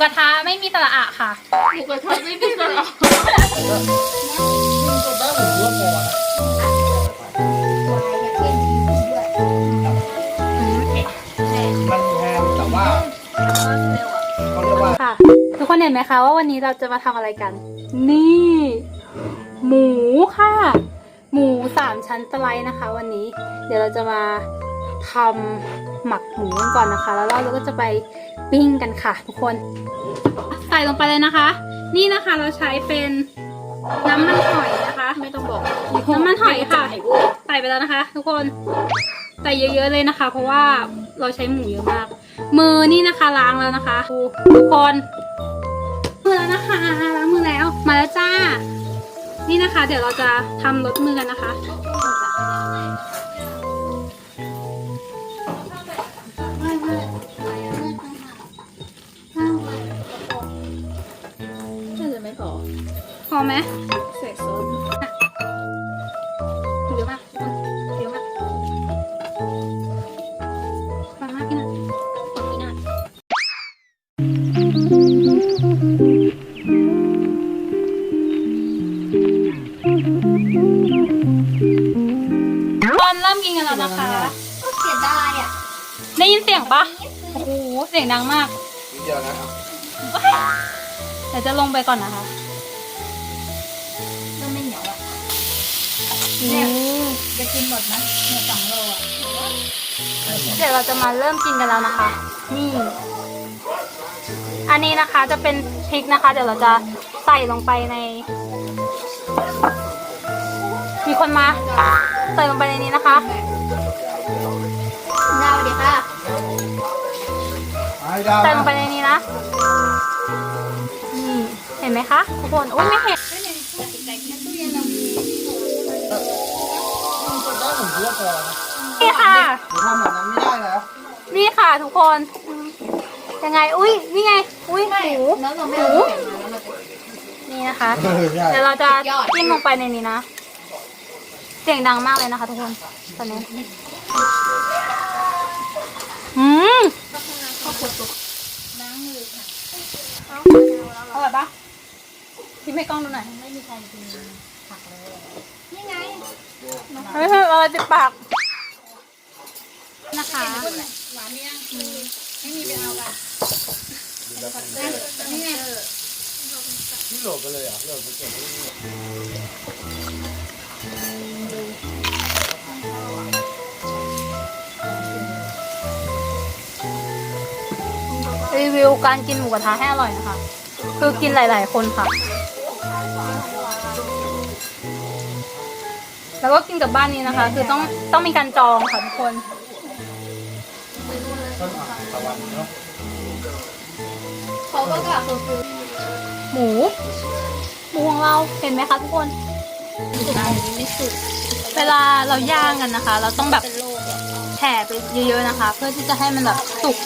กระทะไม่มีตะละอะค่ะ หมูกระทะไม่ได้ตลอดได้หมูเยอะพอนะมันแพงแต่ว่าเขาเรียกว่าค่ะ ทุกคนเห็นไหมคะว่าวันนี้เราจะมาทำอะไรกัน นี่ หมูค่ะ หมูสามชั้นสไลด์นะคะ วันนี้ เดี๋ยวเราจะมา ทำหมักหมูกันก่อนนะคะ แล้วเราก็จะไปปิ้งกันค่ะ ทุกคน ใส่ลงไปเลยนะคะ นี่นะคะเราใช้เป็นน้ำมันหอยนะคะ ไม่ต้องบอกน้ำมันหอยค่ะใส่ไปแล้วนะคะ ทุกคนใส่เยอะๆเลยนะคะ เพราะว่าเราใช้หมูเยอะมาก มือนี่นะคะล้างแล้วนะคะทุกคนมือแล้วนะคะล้างมือแล้วมาแล้วจ้า นี่นะคะ เดี๋ยวเราจะทำรสมือกันนะคะ อไหมใส่ซอสเยอะมากทุกคนเยอะมากฟังมากพี่นะพี่นะคนเริ่มกินกันแล้วนะคะ เสียดายอะได้ยินเสียงปะโอ้โห เสียงดังมากนิดเดียวนะครับเดี๋ยวจะลงไปก่อนนะคะ อืมจะกินหมดนะเนี่ยสองโลอะเดี๋ยวเราจะมาเริ่มกินกันแล้วนะคะ นี่ อันนี้นะคะจะเป็นพริกนะคะ เดี๋ยวเราจะใส่ลงไปใน มีคนมา ใส่ลงไปในนี้นะคะดาวดีค่ะไอ้ดาวใส่ลงไปในนี้นะ นี่ เห็นไหมคะทุกคนโอ้ยไม่เห็น ได้หมูเยอะพอนะนี่ค่ะหนูทำแบบนั้นไม่ได้แล้วนี่ค่ะทุกคนยังไงอุ้ยนี่ไงอุ้ยหมูแล้วเราไม่หมูเอาแข็งมาแล้วเราจะนี่นะคะเออใช่เดี๋ยวเราจะสุดยอดจิ้มลงไปในนี้นะเสียงดังมากเลยนะคะ ทุกคนตอนนี้อืมล้างมือค่ะอร่อยปะพี่ให้กล้องดูหน่อยไม่มีใครกิน ผักเลย นี่ไงเฮ้ยอะไรติดปาก นะคะ หวานเนี่ยไม่มีไปเอากันนี่ไงที่โหลดไปเลยอะโหลดไปเก็บไว้นี่รีวิวการกินหมูกระทะให้อร่อยนะคะ คือกินหลาย ๆ คนค่ะ แล้วก็กินกับบ้านนี้นะคะ คือต้องต้องมีการจองค่ะทุกคนต้นอ่างตะวันเนาะเขาก็กลับคือคือหมู หมูของเราเห็นไหมคะทุกคนอันนี้ไม่สุกเวลาเราย่างกันนะคะ เราต้องแบบเป็นโรคอะแผ่ไปเยอะๆนะคะ เพื่อที่จะให้มันแบบสุก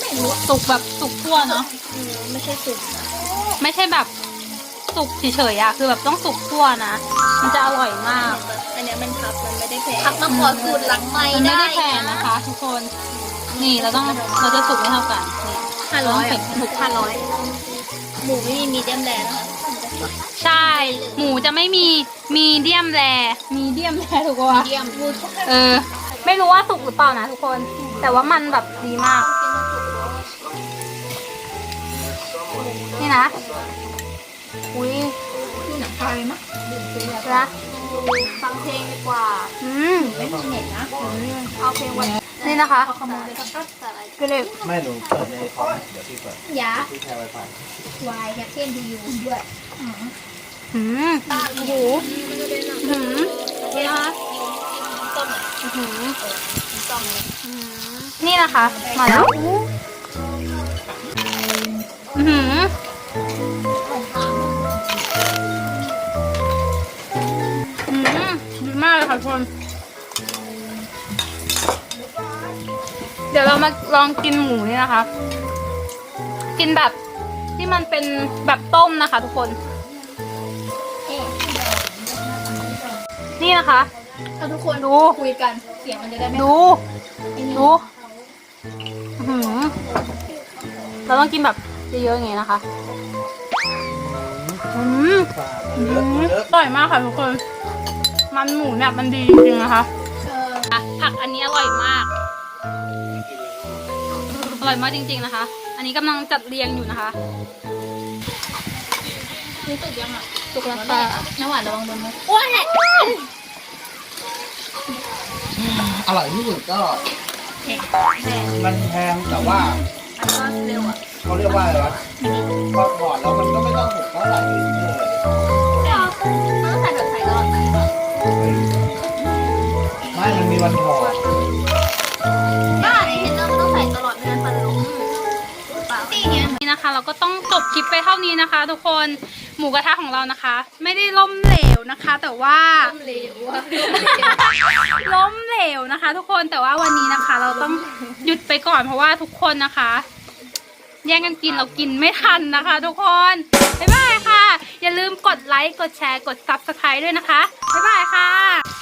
ไม่รู้สุกแบบสุกทั่วเนาะไม่ใช่สุกนะไม่ใช่แบบ สุกเฉยๆอะคือแบบต้องสุกทั่วนะ มันจะอร่อยมากอันเนี้ยมันพับมันไม่ได้แผลพับมาขอสูตรหลังไม้มันไม่ได้ได้แผ่นะคะ ทุกคน นี่เราต้องเราจะสุกไม่เท่ากันนี่ห้าร้อยเผ็ดถูกห้าร้อยหมูไม่มีมีเดียมแรนะคะใช่ หมูจะไม่มีมีเดียมแรมีเดียมแรถูกปะวะเดียมพูดเออ ไม่รู้ว่าสุกหรือเปล่านะทุกคน แต่ว่ามันแบบดีมาก นี่นะ อุ้ยดูหนังคายมั้ยดื่มซื้อนะฟังเพลงดีกว่าอืมไม่มีเน็ตนะเอาเพลงวันนี่นะคะเอาขโมยเลยก็ตัดอะไรก็เลยไม่หนูเปิดในคอมเดี๋ยวพี่เปิดยาพี่แชร์ไวไฟวายแคปเทนดียูด้วยหืมโอ้โหหืมนี่นะคะหืมหืมนี่นะคะ มาแล้ว ค่ะทุกคน เดี๋ยวเรามาลองกินหมูนี่นะคะ กินแบบที่มันเป็นแบบต้มนะคะ ทุกคน นี่นะคะถ้าทุกคนดู คุยกันเสียงมันจะได้ไม่ดูดูอื้อหือเราต้องกินแบบเยอะๆอย่างงี้นะคะอืมอืมอร่อยมากค่ะทุกคน มันหมูเนี่ยมันดีจริงๆนะคะอะผักอันนี้อร่อยมาก อร่อยมากจริง ๆนะคะ อันนี้กำลังจัดเรียงอยู่นะคะรู้สึกยังอะสุกแล้วค่ะน้ำหวานระวังโดนมือว้ายอร่อยที่สุดก็แข็งแรงมันแพงแต่ว่าอันก็เร็วอะเขาเรียกว่าอะไรวะพอถอดแล้วมันก็ไม่ต้องถูกเท่าไหร่ นี่นะคะ เราก็ต้องจบคลิปไปเท่านี้นะคะ ทุกคนหมูกระทะของเรานะคะ ไม่ได้ล้มเหลวนะคะ แต่ว่าเร็วอะล้มเหลวนะคะ ทุกคนแต่ว่าวันนี้นะคะ เราต้องหยุดไปก่อนเพราะว่าทุกคนนะคะ แย่งกันกินเรากินไม่ทันนะคะ ทุกคนบ๊ายบายค่ะ อย่าลืมกดไลค์กดแชร์กด subscribe ด้วยนะคะบ๊ายบายค่ะ